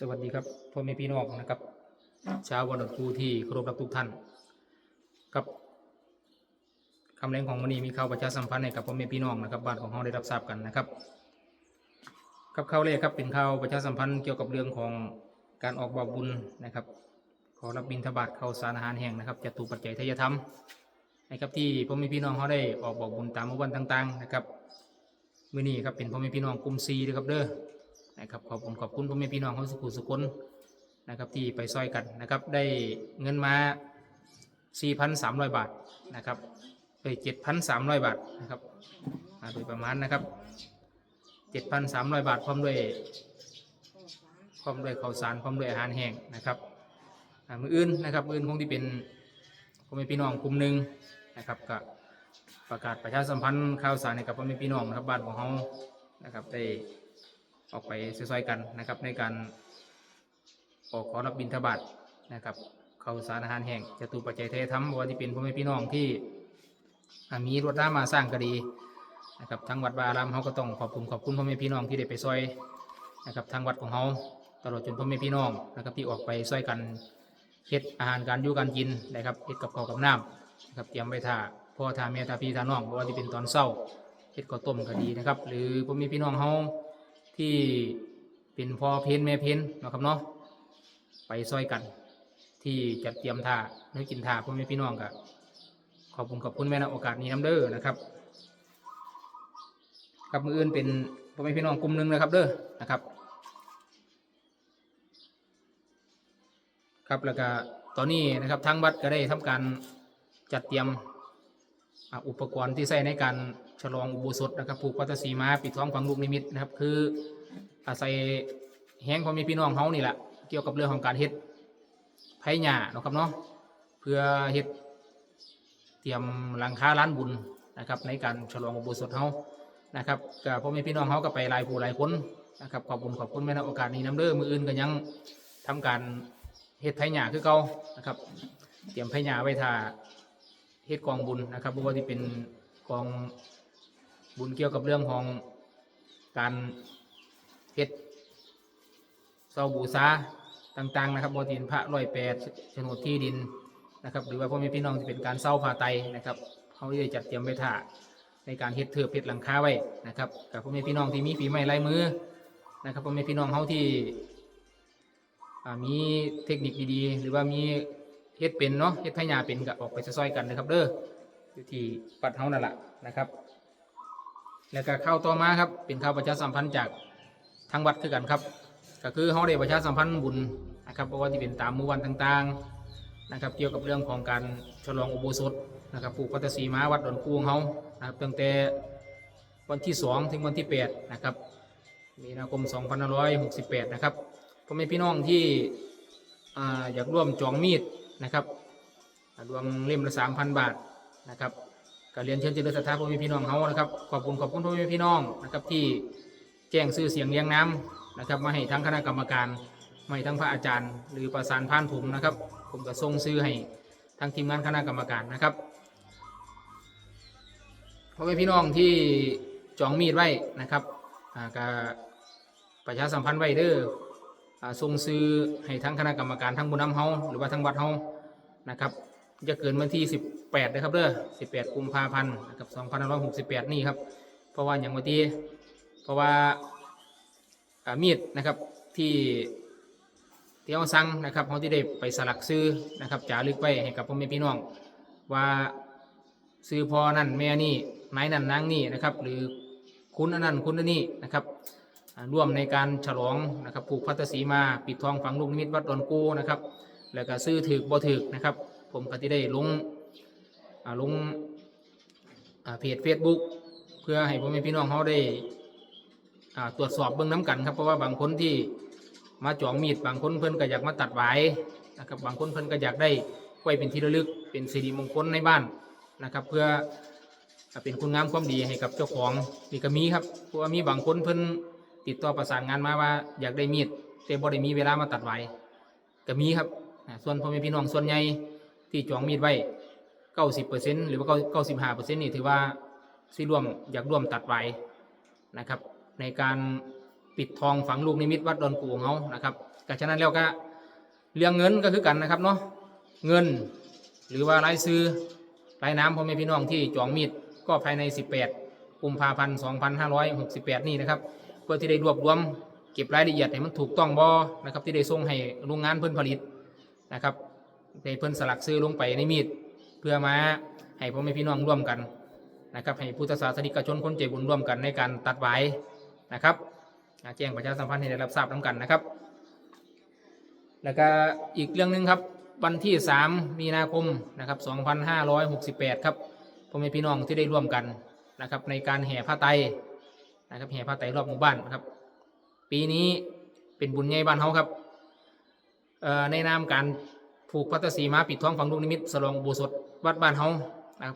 สวัสดีครับพ่อแม่พี่น้องนะครับเช้าวันครูที่เคารพรักทุกท่านกับคำแรงของวันนี้มีข่าวประชาสัมพันธ์ให้กับพ่อแม่พี่น้องนะครับบ้านของเราได้รับทราบกันนะครับกับข่าวแรกครับเป็นข่าวประชาสัมพันธ์เกี่ยวกับเรื่องของการออกบาบุญนะครับ ขอรับบิณฑบาตเข้าวสารอาหารแห่งนะครับจตุปัจจัยทายธรรมนะครับที่พ่อแม่พี่น้องเขาได้ออกบอกบุญตามวันต่าง ๆ นะครับมือนี้ครับเป็นพ่อแม่พี่น้องกลุ่มซีด้วยครับเด้อ นะครับขอบคุณขอบคุณพ่อแม่พี่น้องเขาสุขุสุขคนนะครับที่ไปซอยกันนะครับได้เงินมา 4,300 บาทนะครับเอ้ย7,300 บาทนะครับมาโดยประมาณนะครับ 7,300 บาทพร้อมด้วยพร้อมด้วยข้าวสารพร้อมด้วยอาหารแห้งนะครับอ่ามืออื่นนะครับมืออื่นคงที่เป็นพ่อแม่พี่น้องกลุ่มหนึ่งนะครับก็ประกาศประชาสัมพันธ์ข่าวสารให้กับพ่อแม่พี่น้องนะครับบ้านของเขานะครับได้ ออกไปซอยๆกันนะครับในการออกขอรับบิณฑบาตนะครับเข้าสารอาหารแห่งจตุปัจจัยเทธรรมว่าที่เป็นพ่อแม่พี่น้องที่มีรถน้ำมาสร้างก็ดีนะครับทางวัดบารามเขาก็ต้องขอบคุณขอบคุณพ่อแม่พี่น้องที่ได้ไปซอยนะครับทางวัดของเขาตลอดจนพ่อแม่พี่น้องนะครับที่ออกไปซอยกันเฮ็ดอาหารการอยู่การกินนะครับเฮ็ดกับข้าวกับน้ำนะครับเตรียมไว้ท่าพ่อท่าแม่ท่าพี่ท่าน้องว่าที่เป็นตอนเช้าเฮ็ดข้าวต้มก็ดีนะครับ หรือพ่อแม่พี่น้องเขา ที่เป็นพ่อเพนแม่เพนนะครับเนาะไปซอยกัน ที่จัดเตรียมท่าเนื้อกินท่าพ่อแม่พี่น้องกับขอบคุณขอบคุณแม่นะโอกาสนี้น้ำเด้อนะครับครับมืออื่นเป็นพ่อแม่พี่น้องกลุ่มหนึ่งนะครับเด้อนะครับ ครับแล้วก็ตอนนี้นะครับทางวัดก็ได้ทำการจัดเตรียมอุปกรณ์ที่ใช้ในการ ลองอุโบสถนะครับผูกพัตสีมาปิดท้องฝังลูกนิมิตนะครับ คืออาศัยแห้งพ่อแม่พี่น้องเขานี่แหละเกี่ยวกับเรื่องของการเฮ็ดไผ่หญ้าเนาะครับเนาะเพื่อเฮ็ดเตรียมหลังคาร้านบุญนะครับ ในการฉลองอุโบสถเขานะครับกับพ่อแม่พี่น้องเขาก็ไปหลายผู้หลายคนนะครับขอบคุณขอบคุณแม่นโอกาสนี้น้ำเด้อมืออื่นก็ยังทำการเฮ็ดไผ่หญ้าคือเก่านะครับ เตรียมไผ่หญ้าไว้ท่าเฮ็ดกองบุญนะครับบ่ว่าที่เป็นกอง บุญเกี่ยวกับเรื่องของการเฮ็ดเสาบูชาต่างๆนะครับบทินพระร้อยแปดโฉนดที่ดินนะครับ หรือว่าพ่อแม่พี่น้องที่เป็นการเศร้าผ่าไตนะครับเขาได้จัดเตรียมไว้ท่าในการเฮ็ดเถือบเฮ็ดหลังคาไว้นะครับกับพ่อแม่พี่น้องที่มีฝีไม้ลายมือนะครับพ่อแม่พี่น้องเขาที่มีเทคนิคดีๆ หรือว่ามีเฮ็ดเป็นเนาะเฮ็ดพญาเป็นก็ออกไปซอยๆกันนะครับ เด้ออยู่ที่ปัดเฮานั่นแหละนะครับ แล้วก็เข้าต่อมาครับ เป็นข่าวประชาสัมพันธ์จากทางวัดคือกันครับ ก็คือเขาได้ประชาสัมพันธ์บุญนะครับเพราะว่าที่เป็นตามมื้อวันต่างๆนะครับ เกี่ยวกับเรื่องของการฉลองอุโบสถนะครับปลูกพัตสีมาวัดดอนคูงเขานะครับตั้งแต่วันที่ 2 ถึงวันที่ 8 นะครับ มีนาคม 2568 นะครับพ่อแม่พี่น้องที่ออยากร่วมจองมีดนะครับอ่ารวมเล่มละ 3,000 บาทนะครับ ก็เรียนเชิญเจริญศรัทธาพ่อแม่พี่น้องเขานะครับขอบคุณขอบคุณพ่อแม่พี่น้องนะครับที่แจ้งชื่อเสียงเรียงน้ำนะครับมาให้ทั้งคณะกรรมการมาให้ทั้งพระอาจารย์ หรือประสานผ่านผมนะครับ ผมก็ส่งซื้อให้ทั้งทีมงานคณะกรรมการนะครับพ่อแม่พี่น้องที่จองมีดไว้นะครับก็ประชาสัมพันธ์ไว้เด้อส่งซื้อให้ทั้งคณะกรรมการทั้งบุญน้ำเฮาหรือว่าทั้งวัดเฮานะครับ จะเกินวันที่ 18นะครับเด้อ18 กุมภาพันธ์นะครับ2568 นี่ครับ เพราะว่าอย่างวันที่เพราะว่ามีดนะครับที่ที่เราสั่งนะครับเขาที่ได้ไปสลักซื้อนะครับจ่ารึกไว้ให้กับพ่อแม่พี่น้อง ว่าซื้อพอนั่นแม่นี่นายนั่นนางนี่นะครับ หรือคุณอันนั้นคุณอันนี้นะครับร่วมในการฉลองนะครับผูกพัตสีมาปิดทองฝังลูกนิมิตวัดดอนกูนะครับ แล้วก็ซื้อถือบ่ถือนะครับ ผมก็ที่ได้ลงลงเพจ Facebook เพื่อให้พ่อแม่พี่น้องเขาได้ตรวจสอบเบื้องน้ำกันครับเพราะว่าบางคนที่มาจองมีดบางคนเพิ่อนก็อยากมาตัดไว้นะครับบางคนเพิ่อนก็อยากได้ไว้เป็นที่ระลึกเป็นสิริมงคลในบ้านนะครับ เพื่อเป็นคุณงามความดีให้กับเจ้าของนี่ก็มีครับเพราะว่ามีบางคนเพิ่อนติดต่อประสานงานมาว่าอยากได้มีดแต่บ่ได้มีเวลามาตัดไว้ก็มีครับส่วนพ่อแม่พี่น้องส่วนใหญ่ ที่จองมีดไว้เก้าสิบเปอร์เซ็นหรือว่าเก้าสิบห้าเปอร์เซ็นนี่ถือว่าสิร่วมอยากร่วมตัดไว้นะครับ ในการปิดทองฝังลูกนิมิตวัดดอนกูงเขานะครับก็ฉะนั้นแล้วก็เรื่องเงินก็คือกันนะครับเนาะเงิน หรือว่ารายซื้อรายน้ำพ่อแม่พี่น้องที่จองมีดก็ภายใน 18กุมภาพันธ์2568 นี่นะครับเพื่อที่ได้รวบรวมเก็บรายละเอียดให้มันถูกต้องบ่นะครับที่ได้ส่งให้โรงงานเพิ่อนผลิตนะครับ ได้เพิ่นสลักซื้อลงไปในมีด เพื่อมาให้พ่อแม่พี่น้องร่วมกันนะครับให้พุทธศาสนิกชนคนใจบุญร่วมกันในการตัดไว้นะครับแจ้งประชาสัมพันธ์ให้ได้รับทราบน้กันนะครับ แล้วก็อีกเรื่องหนึ่งครับวันที่ 3 มีนาคมนะครับ2568 ครับพ่อแม่พี่น้องที่ได้ร่วมกันนะครับในการแห่ผ้าไตรนะครับแห่ผ้าไตรรอบหมู่บ้านนะครับ ปีนี้เป็นบุญใหญ่บ้านเฮาครับในนามการ ผูกพัตสีมาปิดท้องฝังลูกนิมิตสลองอุโบูสดวัดบ้านเฮา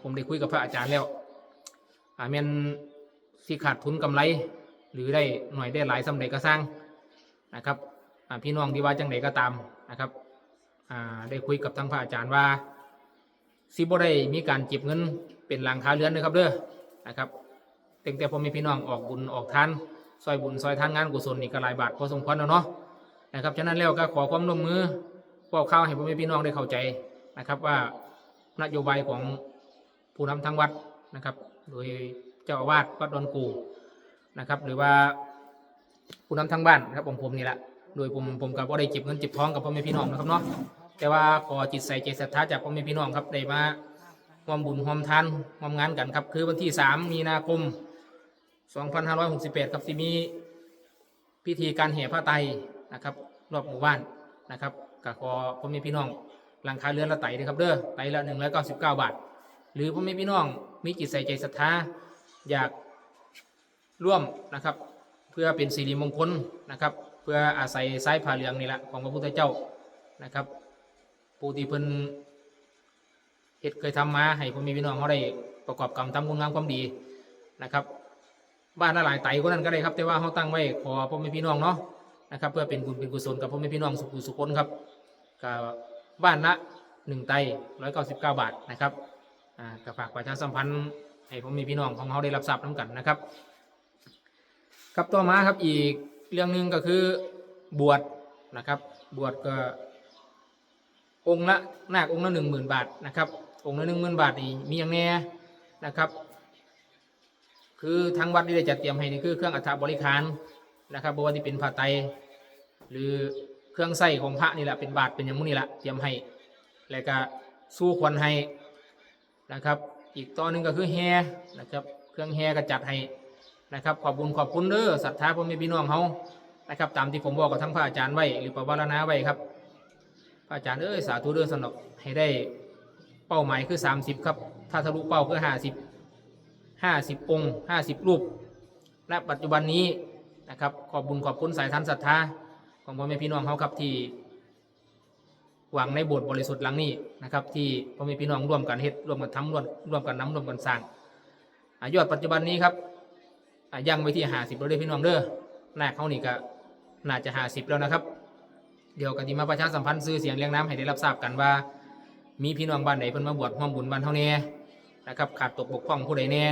ผมได้คุยกับพระอาจารย์แล้วอาเมนที่ขาดทุนกำไร หรือได้หน่อยได้หลายสำเร็จก็สร้างนะครับพี่น้องที่ว่าจังไดก็ตามนะครับได้คุยกับทางพระอาจารย์ว่าสิบได้มีการเก็บเงินเป็นหลังคาเรือนนะครับเด้อนะครับตั้งแต่ผมมีพี่น้องออกบุญออกทานซอยบุญซอยทานงานกุศลนี่ก็หลายบาทพอสมควรแล้วเนาะนะครับฉะนั้นแล้วก็ขอความร่วมมือ บอกข่าวให้พ่อแม่พี่น้องได้เข้าใจนะครับ ว่านโยบายของผู้นำทางวัดนะครับ โดยเจ้าอาวาสวัดดอนกูนะครับ หรือว่าผู้นำทางบ้านนะครับผมผมนี่แหละโดยผมผมกับว่าได้เก็บเงินเก็บทองกับพ่อแม่พี่น้องนะครับเนาะแต่ว่าขอจิตใส่ใจศรัทธาจากพ่อแม่พี่น้องครับได้มาร่วมบุญร่วมทานร่วมงานกันครับ คือวันที่ 3 มีนาคม 2568 ครับสิมีพิธีการแห่ผ้าไตรนะครับ รอบหมู่บ้านนะครับ ก็ขอพ่อแม่พี่น้องหลังคาเรือนละไตรนะครับเด้อไตรละ199บเก้าบาท หรือพ่อแม่พี่น้องมีจิตใส่ใจศรัทธาอยากร่วมนะครับ เพื่อเป็นสิริมงคลนะครับ เพื่ออาศัยสายผ้าเหลืองนี่แหละของพระพุทธเจ้านะครับผู้ที่เพิ่นเฮ็ดเคยทำมาให้พ่อแม่พี่น้องเขาได้ประกอบกรรมทำคุณงามความดีนะครับ บ้านละหลายไตก็นั่นก็ได้ครับ แต่ว่าเขาตั้งไว้ขอพ่อแม่พี่น้องเนาะนะครับ เพื่อเป็นบุญเป็นกุศลกับพ่อแม่พี่น้องสุขุสุขคนครับ กับบ้านละหนึ่งไตร้อยเก้าสิบเก้าบาทนะครับอ่าก็ฝากประชาสัมพันธ์ให้พ่อแม่พี่น้องของเขาได้รับทราบน้ำกันนะครับ ครับต่อมาครับอีกเรื่องหนึ่งก็คือบวชนะครับ บวชก็องค์ละนาคองค์ละหนึ่งหมื่นบาทนะครับ องค์ละหนึ่งหมื่นบาทนี่มีอย่างแน่นะครับ คือทางวัดนี่ได้จัดเตรียมให้นี่คือเครื่องอัฐบริคารนะครับบว่าที่เป็นผ้าไต หรือ เครื่องใส้ของพระนี่แหละเป็นบาทเป็นอย่างมุนี่แหละเตรียมให้แล้วก็สู้ควันให้นะครับ อีกต่อหนึ่งก็คือแฮนะครับ เครื่องแฮก็จัดให้นะครับ ขอบคุณขอบคุณเด้อศรัทธาพ่อแม่พี่น้องเขานะครับ ตามที่ผมบอกกับทั้งพระอาจารย์ไว้หรือประวารณาไว้ครับพระอาจารย์เอ้ยสาธุเด้อสนอกให้ได้เป้าหมายคือ 30 ครับ ถ้าทะลุเป้าคือ 50ห้าสิบองค์ห้าสิบรูปณปัจจุบันนี้นะครับ ขอบบุญขอบคุณสายทานศรัทธา ของพ่อแม่พี่น้องเขาครับที่ หวังในโบสถ์บริสุทธิ์หลังนี้นะครับ ที่พ่อแม่พี่น้องร่วมกันเฮ็ดร่วมกันทำร่วมร่วมกันน้ำร่วมกันสร้างอายอดปัจจุบันนี้ครับยังไว้ที่หาสิบแล้วเด้พี่น้องเด้อหน้าเขานี่ก็น่าจะหาสิบแล้วนะครับ เดี๋ยวกันที่มาประชาสัมพันธ์ซื้อเสียงเรียงน้ำให้ได้รับทราบกันว่า มีพี่น้องบ้านไหนเพิ่นมาบวชร่วมบุญบ้านเท่านี้นะครับ ขาดตกบกพร่องผู้ใดแน่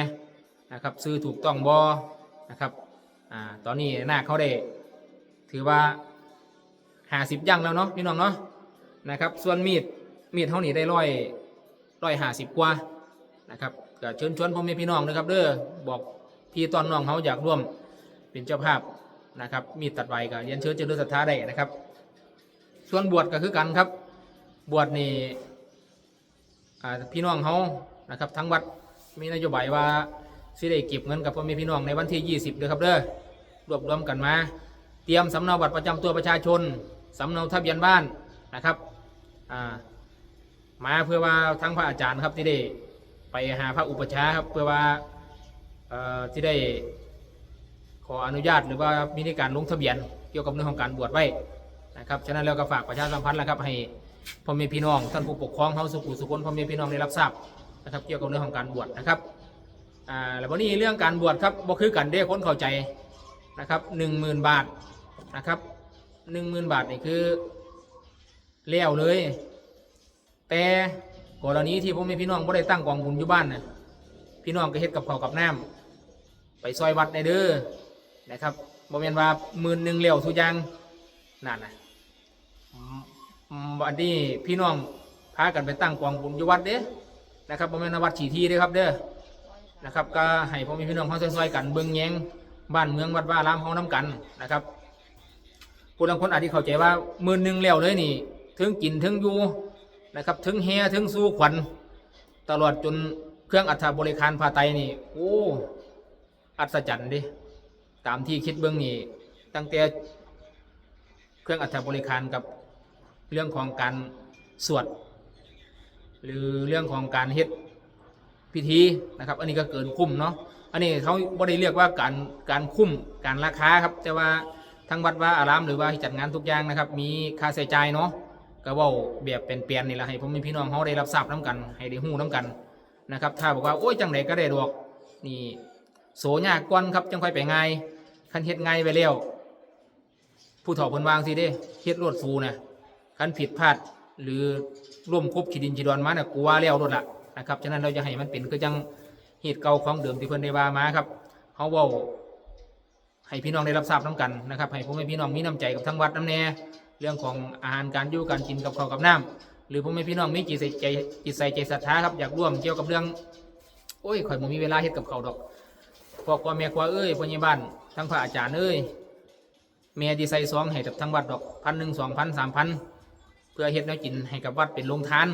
นะครับ ซื้อถูกต้องบอนะครับอ่าตอนนี้หน้าเขาได้ถือว่า หาสิบย่างแล้วเนาะพี่น้องเนาะนะครับ ส่วนมีดมีดเท่านี้ได้ร้อยร้อยหาสิบกว่านะครับก็เชิญชวนพ่อแม่พี่น้องนะครับ เด้อบอกพี่ตอนน้องเขาอยากร่วมเป็นเจ้าภาพนะครับ มีดตัดไวก็เรียนเชิญเจริญศรัทธาได้นะครับ ส่วนบวชก็คือกันครับ บวชนี่พี่น้องเขานะครับทั้งวัดมีนโยบายว่าสิได้เก็บเงินกับพ่อแม่พี่น้องในวันที่ 20เด้อครับเด้อรวบรวมกันมา เตรียมสำเนาบัตรประจำตัวประชาชน สำเนาทะเบียนบ้านนะครับมาเพื่อว่าทั้งพระอาจารย์ครับที่ได้ไปหาพระอุปชฌาครับเพื่อว่าที่ได้ขออนุญาตหรือว่ามีในการลงทะเบียนเกี่ยวกับเรื่องของการบวชไว้นะครับฉะนั้นเราก็ฝากประชาสัมพันธ์แล้วครับให้พ่อแม่พี่น้องท่านผู้ปกครองเขาสุขุสุคนพ่อแม่พี่น้องได้รับทราบนะครับเกี่ยวกับเรื่องของการบวชนะครับอ่าแล้ววันนี้เรื่องการบวชครับบ่คือกันเด้คนเข้าใจนะครับหนึ่งหมื่นบาทนะครับ หนึ่งหมื่นบาทนี่คือเลี้ยวเลย แต่กรณีที่พ่อแม่พี่น้องบ่ได้ตั้งกองบุญอยู่บ้านน่ะพี่น้องก็เฮ็ดกับข้าวกับน้ำไปซอยวัดในเด้อนะครับบ่แม่นว่าหมื่นหนึ่งเลี้ยวทุกอย่างนั่นนะอันนี้พี่น้องพากันไปตั้งกองบุญอยู่วัดเด้นะครับบ่แม่นวัดฉีทีเด้ครับเด้อนะครับก็ให้พ่อแม่พี่น้องเฮาซอยๆกันเบิ่งแยงบ้านเมืองวัดว่าอารามเฮานํกันนะครับ ผู้บางคนอาจจะเข้าใจว่ามื้อหนึ่งแล้วเลยนี่ถึงกินถึงอยู่นะครับถึงแฮถึงสู่ขวัญตลอดจนเครื่องอัฐบริการผ้าไตนี่โอ้อัศจรรย์ดิตามที่คิดเบิ่งนี่ตั้งแต่เครื่องอัฐบริการกับเรื่องของการสวด หรือเรื่องของการเฮ็ดพิธีนะครับ อันนี้ก็เกินคุ้มเนาะอันนี้เขาบ่ได้เรียกว่าการการคุ้มการราคาครับแต่ว่า ทั้งวัดว่าอารามหรือว่าที่จัดงานทุกอย่างนะครับ มีค่าใช้จ่ายเนาะก็ว่าแบบเป็นเปลี่ยนนี่แหละให้ผมมีพี่น้องเขาได้รับทราบน้กัน ให้ได้หู้น้กันนะครับ ถ้าบอกว่าโอ้ยจังไดก็ได้ดอกนี่โสยากก่อนครับจังค่อยไปง่ายคันเฮ็ดง่ายไปแล้วผู้ถอเพิ่นวางสิเด้เฮ็ดรวดฟูนะคันผิดพลาดหรือร่วมคบขีดินจีดอนมาเนี่ยกูว่าแล้วรถละนะครับฉะนั้นเราจะให้มันเป็นคือจังเหตุเก่าของเดิมที่เพิ่นได้ว่ามาครับเฮาว้า ให้พี่น้องได้รับทราบน้กันนะครับให้พ่อแม่พี่น้องมีน้ำใจกับทั้งวัดน้ำแน่เรื่องของอาหารการอยู่การกินกับข้าวกับน้ำหรือพ่อแม่พี่น้องมีจิตใส่ใจจิตใส่ใจศรัทธาครับอยากร่วมเกี่ยวกับเรื่องโอ้ยข่อยบ่มีเวลาเฮ็ดกับเขาดอกพ่อครัวแม่ครัวเอ้ยพ่อใหญ่บ้านทั้งพระอาจารย์เอ้ยเมียดีใส่ซองให้กับทั้งวัดดอกพันหนึ่งสองพันสามพันเพื่อเฮ็ดแนวกินให้กับวัดเป็นโรงทาน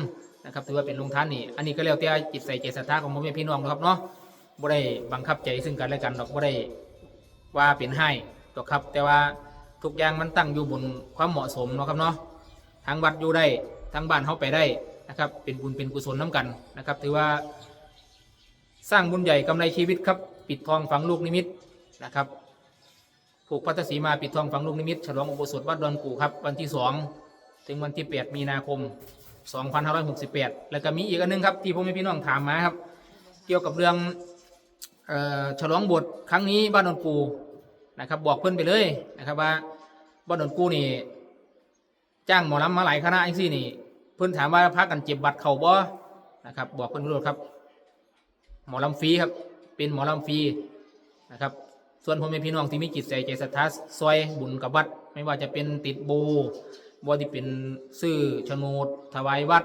นะครับถือว่าเป็นโรงทานนี่อันนี้ก็แล้วแต่จิตใส่ใจศรัทธาของพ่อแม่พี่น้องนะครับเนาะบ่ได้บังคับใจซึ่งกันและกันดอกบ่ได้ ว่าเป็นให้ดอกครับ แต่ว่าทุกอย่างมันตั้งอยู่บนความเหมาะสมเนาะครับเนาะทางวัดอยู่ได้ทางบ้านเฮาไปได้นะครับ เป็นบุญเป็นกุศลน้กันนะครับ ถือว่า สร้างบุญใหญ่กำไรชีวิตครับ ปิดทองฝังลูกนิมิตนะครับผูกพัทธสีมาปิดทองฝังลูกนิมิตฉลองอุโบสถวัดดอนกูครับวันที่2ถึงวันที่ 8 มีนาคม 2568 แล้วก็มีอีกอันหนึงครับที่ผมให้พี่น้องถามมาครับ เกี่ยวกับเรื่องฉลองบทครั้งนี้บ้านดอนกู นะครับบอกเพื่อนไปเลยนะครับว่าบ้านดอนกู้นี่จ้างหมอลำมาหลายคณะอย่างซี่นี่ เพื่อนถามว่าพักกันเจ็บบัตรเข่าบ่นะครับบอกเพื่อนรู้ครับ หมอลำฟรีครับ เป็นหมอลำฟรีนะครับ ส่วนพ่อแม่พี่น้องที่มีจิตใจใจศรัทธาซอยบุญกับวัด ไม่ว่าจะเป็นติดโบบ่ที่เป็นซื้อโฉนดถวายวัด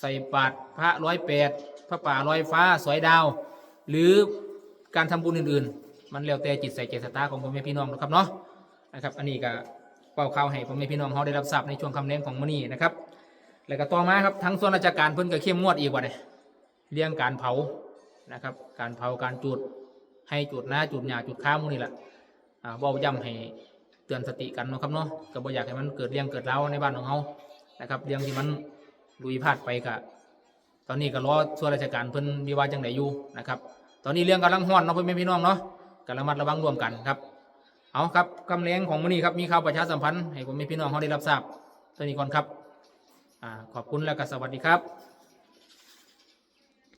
ใส่บาตรพระร้อยแปดพระป่าร้อยฟ้าสวยดาว หรือการทำบุญอื่นๆ มันแล้วแต่จิตใจใจศรัทธาของพ่อแม่พี่น้องนะครับเนาะนะครับ อันนี้ก็เป่าข่าวให้พ่อแม่พี่น้องเขาได้รับทราบในช่วงคำแนะของมื้อนี้นะครับ แล้วก็ต่อมาครับทั้งส่วนราชการเพิ่นก็เข้มงวดอีกว่าเนี่ยเรื่องการเผานะครับ การเผาการจุดให้จุดหน้าจุดหยาจุดข้ามพวกนี้แหละอ่าเว่าย้ำให้เตือนสติกันนะครับเนาะก็บ่อยากให้มันเกิดเรื่องเกิดเล่าในบ้านของเรานะครับเรื่องที่มันลุยพลาดไปกะตอนนี้ก็รอส่วนราชการเพิ่นมีว่าจังไดอยู่นะครับ ตอนนี้เรื่องกำลังฮ้อนเนาะเพื่อนพี่น้องเนาะ ก็ระมัดระวังร่วมกันครับ เอาครับคำแรงของมื้อนี้ครับมีข่าวประชาสัมพันธ์ให้ผมมีพี่น้องเขาได้รับทราบตอนนี้ก่อนครับอขอบคุณและก็สวัสดีครับ